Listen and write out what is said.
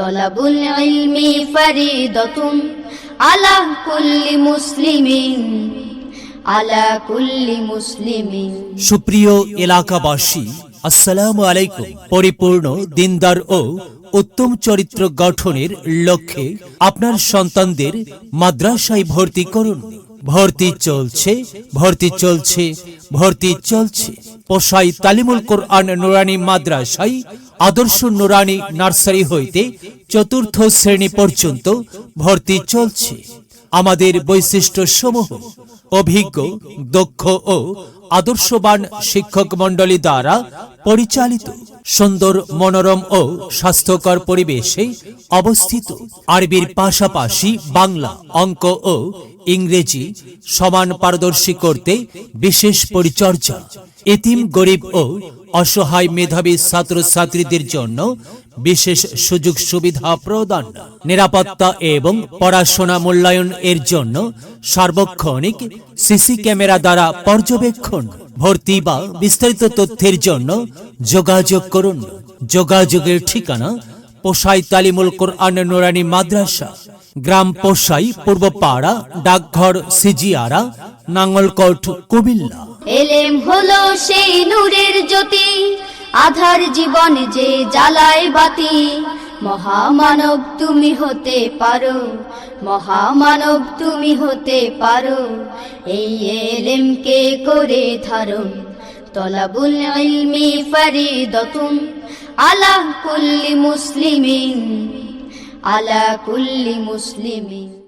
তলাবুল ইলমি ফরিদতুন আলা কুল্লি মুসলিমিন, আলা কুল্লি মুসলিমিন। সুপ্রিয় এলাকাবাসী, আসসালামু আলাইকুম। পরিপূর্ণ দিনদার ও উত্তম চরিত্র গঠনের লক্ষ্যে আপনার সন্তানদের মাদ্রাসায় ভর্তি করুন। ভর্তি চলছে ভর্তি চলছে ভর্তি চলছে। পোষাই তালিমুল কোরআন নুরানি মাদ্রাসায় আদর্শ নুরানি নার্সারি হইতে চতুর্থ শ্রেণি পর্যন্ত ভর্তি চলছে। আমাদের বৈশিষ্ট্য সমূহ অভিজ্ঞ, দক্ষ ও আদর্শবান শিক্ষক মণ্ডলী দ্বারা পরিচালিত সুন্দর মনোরম ও স্বাস্থ্যকর পরিবেশে অবস্থিত আরবির পাশাপাশি বাংলা অঙ্ক ও ইংরেজি সমান পারদর্শী করতে বিশেষ পরিচর্যা, এতিম গরিব ও অসহায় মেধাবী ছাত্রছাত্রীদের জন্য বিশেষ সুযোগ সুবিধা প্রদান, নিরাপত্তা এবং পড়াশোনা মূল্যায়ন এর জন্য সার্বক্ষণিক সিসি ক্যামেরা দ্বারা পর্যবেক্ষণ, ভর্তি বা বিস্তারিত তথ্যের জন্য যোগাযোগ করুন। যোগাযোগের ঠিকানা পোষাই তালিমুল কোরআন নুরানি মাদ্রাসা, গ্রাম পোষাই পূর্বপাড়া, ডাকঘর, সিজিয়ারা, নাঙ্গলকোট, কুমিল্লা। এলেম হলো সেই নূরের জ্যোতি, আধার জীবন যে জ্বালায় বাতি। মহামানব তুমি হতে পারো, মহামানব তুমি হতে পারো। এই এলেমকে করে ধারণ তলাবুল ইলমি ফরিদতুন আলা কুল্লি মুসলিমিন, আলা কুল্লি মুসলিমিন।